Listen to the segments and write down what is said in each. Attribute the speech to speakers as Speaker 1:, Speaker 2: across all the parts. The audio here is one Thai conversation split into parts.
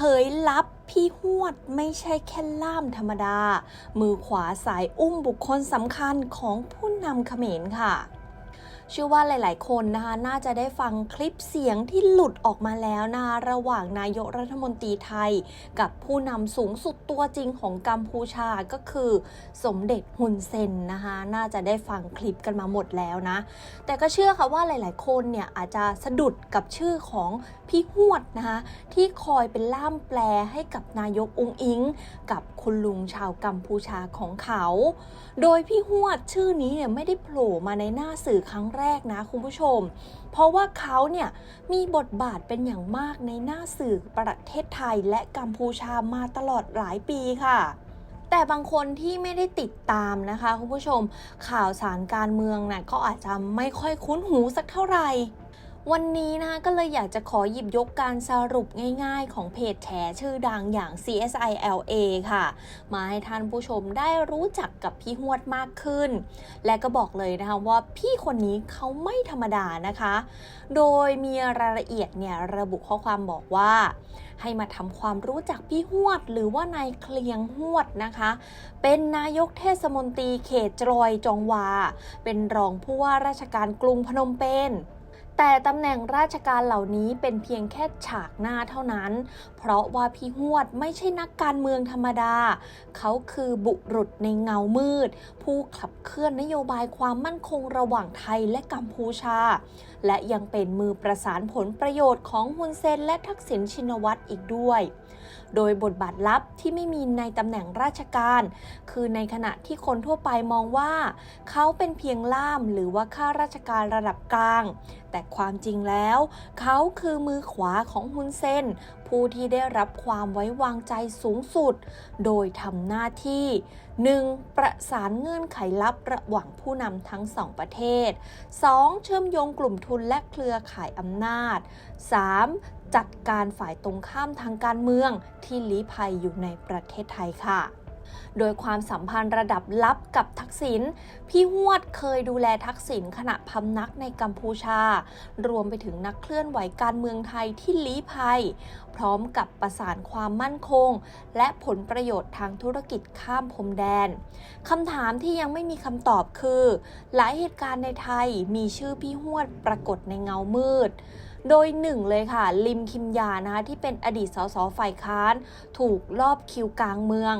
Speaker 1: ผยลับพี่หวดไม่ใช่แค่ล่ามธรรมดา มือขวาสายอุ้มบุคคลสำคัญของผู้นำเขมรค่ะ เชื่อว่าหลาย ๆ คนนะคะน่าจะได้ฟังคลิปเสียงที่หลุดออกมาแล้วนะคะระหว่างนายกรัฐมนตรีไทย กับผู้นำสูงสุดตัวจริงของกัมพูชาก็คือ สมเด็จฮุนเซนนะคะน่าจะได้ฟังคลิปกันมาหมดแล้วนะ แต่ก็เชื่อค่ะว่าหลาย ๆ คนเนี่ยอาจจะสะดุดกับชื่อของพี่หวดนะคะที่คอยเป็นล่ามแปลให้กับนายกองอิง กับคุณลุงชาวกัมพูชาของเขา โดยพี่หวดชื่อนี้เนี่ยไม่ได้โผล่มาในหน้าสื่อครั้งแรแรกนะคุณผู้ชม เพราะว่าเขาเนี่ยมีบทบาทเป็นอย่างมากในหน้าสื่อประเทศไทยและกัมพูชามาตลอดหลายปีค่ะแต่บางคนที่ไม่ได้ติดตามนะคะคุณผู้ชมข่าวสารการเมืองน่ะก็อาจจะไม่ค่อยคุ้นหูสักเท่าไหร่ วันนี้นะคะก็เลยอยากจะขอหยิบยกการสรุปง่ายๆ ของเพจแฉชื่อดังอย่าง CSILA ค่ะ มาให้ท่านผู้ชมได้รู้จักกับพี่หวดมากขึ้น และก็บอกเลยนะคะว่าพี่คนนี้เขาไม่ธรรมดานะคะ โดยมีรายละเอียดเนี่ยระบุข้อความบอกว่าให้มาทำความรู้จักพี่หวด หรือว่านายเคลียงหวดนะคะ เป็นนายกเทศมนตรีเขตจรอยจองวา เป็นรองผู้ว่าราชการกรุงพนมเปญ แต่ตำแหน่งราชการเหล่านี้เป็นเพียงแค่ฉากหน้าเท่านั้น เพราะว่าพี่หวดไม่ใช่นักการเมืองธรรมดา เขาคือบุรุษในเงามืด ผู้ขับเคลื่อนนโยบายความมั่นคงระหว่างไทยและกัมพูชา และยังเป็นมือประสานผลประโยชน์ของฮุนเซนและทักษิณชินวัตรอีกด้วย โดยบทบาทลับที่ไม่มีในตำแหน่งราชการ คือในขณะที่คนทั่วไปมองว่า เขาเป็นเพียงล่ามหรือว่าข้าราชการระดับกลางแต่ความจริงแล้ว เขาคือมือขวาของฮุนเซนผู้ที่ได้รับความไว้วางใจสูงสุด โดยทำหน้าที่ 1. ประสานเงื่อนไขลับระหว่างผู้นำทั้งสองประเทศ 2. เชื่อมโยงกลุ่มทุนและเครือข่ายอำนาจ 3. จัดการฝ่ายตรงข้ามทางการเมืองที่ลี้ภัยอยู่ในประเทศไทยค่ะ โดยความสัมพันธ์ระดับลับกับทักษิณ พี่หวดเคยดูแลทักษิณขณะพำนักในกัมพูชา รวมไปถึงนักเคลื่อนไหวการเมืองไทยที่ลี้ภัย พร้อมกับประสานความมั่นคง และผลประโยชน์ทางธุรกิจข้ามพรมแดน คำถามที่ยังไม่มีคำตอบคือ หลายเหตุการณ์ในไทยมีชื่อพี่หวดปรากฏในเงามืด โดยหนึ่งเลยค่ะ ลิมคิมยานะคะที่เป็นอดีตสสฝ่ายค้าน ถูกลอบคิวกลางเมือง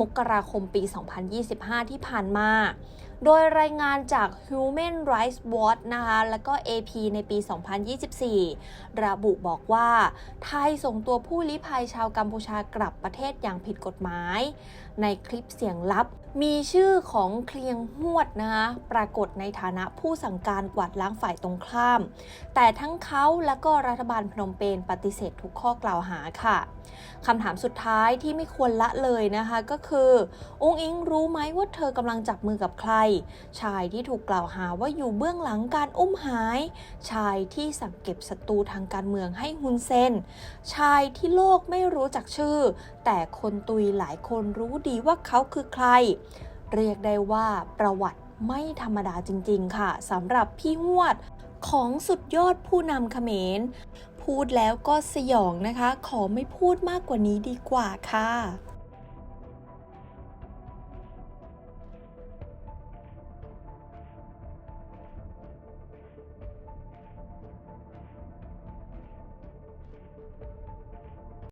Speaker 1: มกราคมปี 2025 ที่ผ่านมา โดยรายงานจาก Human Rights Watch นะคะแล้วก็ AP ในปี 2024 ระบุบอกว่า ไทยส่งตัวผู้ลี้ภัยชาวกัมพูชากลับประเทศอย่างผิดกฎหมาย ในคลิปเสียงลับ มีชื่อของเคลียงหวดนะคะปรากฏในฐานะผู้สั่งการกวาดล้างฝ่ายตรงข้าม แต่ทั้งเขาและก็รัฐบาลพนมเปญปฏิเสธทุกข้อกล่าวหาค่ะคำถามสุดท้ายที่ไม่ควรละเลยนะคะก็คือองค์อิงรู้ไหมว่าเธอกำลังจับมือกับใคร ชายที่ถูกกล่าวหาว่าอยู่เบื้องหลังการอุ้มหาย ชายที่สั่งเก็บศัตรูทางการเมืองให้ฮุนเซนชายที่โลกไม่รู้จักชื่อ แต่คนตุยหลายคนรู้ดีว่าเขาคือใคร เรียกได้ว่าประวัติไม่ธรรมดาจริงๆ ค่ะสำหรับพี่หวดของสุดยอดผู้นำเขมร พูดแล้วก็สยองนะคะ ขอไม่พูดมากกว่านี้ดีกว่าค่ะ